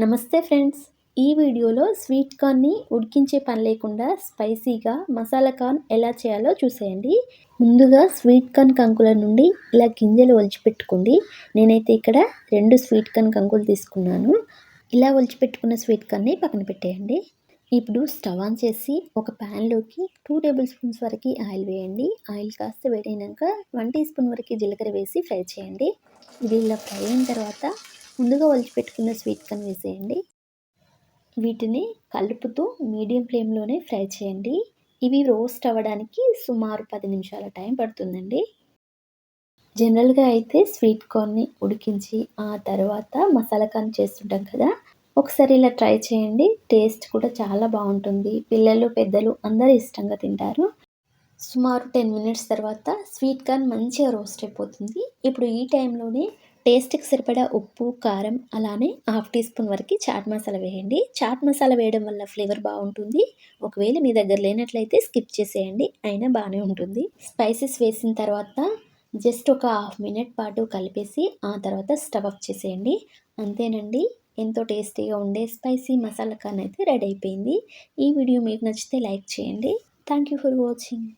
నమస్తే ఫ్రెండ్స్. ఈ వీడియోలో స్వీట్ కార్న్ని ఉడికించే పని లేకుండా స్పైసీగా మసాలా కార్న్ ఎలా చేయాలో చూసేయండి. ముందుగా స్వీట్ కార్న్ కంకుల నుండి ఇలా గింజలు ఒలిచిపెట్టుకోండి. నేనైతే ఇక్కడ రెండు స్వీట్ కార్న్ కంకులు తీసుకున్నాను. ఇలా ఒలిచిపెట్టుకున్న స్వీట్ కార్న్ని పక్కన పెట్టేయండి. ఇప్పుడు స్టవ్ ఆన్ చేసి ఒక ప్యాన్లోకి టూ టేబుల్ స్పూన్స్ వరకు ఆయిల్ వేయండి. ఆయిల్ కాస్త వేడైనాక వన్ టీ స్పూన్ వరకు జీలకర్ర వేసి ఫ్రై చేయండి. ఇది ఇలా ఫ్రై అయిన తర్వాత ముందుగా ఒలిచిపెట్టుకున్న స్వీట్ కార్న్ వేసేయండి. వీటిని కలుపుతూ మీడియం ఫ్లేమ్లోనే ఫ్రై చేయండి. ఇవి రోస్ట్ అవ్వడానికి సుమారు పది నిమిషాల టైం పడుతుందండి. జనరల్గా అయితే స్వీట్ కార్న్ని ఉడికించి ఆ తర్వాత మసాలా కార్న్ చేస్తుంటాం కదా ఒకసారి ఇలా ట్రై చేయండి. టేస్ట్ కూడా చాలా బాగుంటుంది. పిల్లలు పెద్దలు అందరూ ఇష్టంగా తింటారు. సుమారు టెన్ మినిట్స్ తర్వాత స్వీట్ కార్న్ మంచిగా రోస్ట్ అయిపోతుంది. ఇప్పుడు ఈ టైంలోనే టేస్ట్కి సరిపడా ఉప్పు కారం అలానే హాఫ్ టీ స్పూన్ వరకు చాట్ మసాలా వేయండి. చాట్ మసాలా వేయడం వల్ల ఫ్లేవర్ బాగుంటుంది. ఒకవేళ మీ దగ్గర లేనట్లయితే స్కిప్ చేసేయండి అయినా బాగానే ఉంటుంది. స్పైసెస్ వేసిన తర్వాత జస్ట్ ఒక హాఫ్ మినిట్ పాటు కలిపేసి ఆ తర్వాత స్టవ్ ఆఫ్ చేసేయండి. అంతేనండి ఎంతో టేస్టీగా ఉండే స్పైసీ మసాలా కాన్ అయితే రెడీ అయిపోయింది. ఈ వీడియో మీకు నచ్చితే లైక్ చేయండి. Thank you for watching.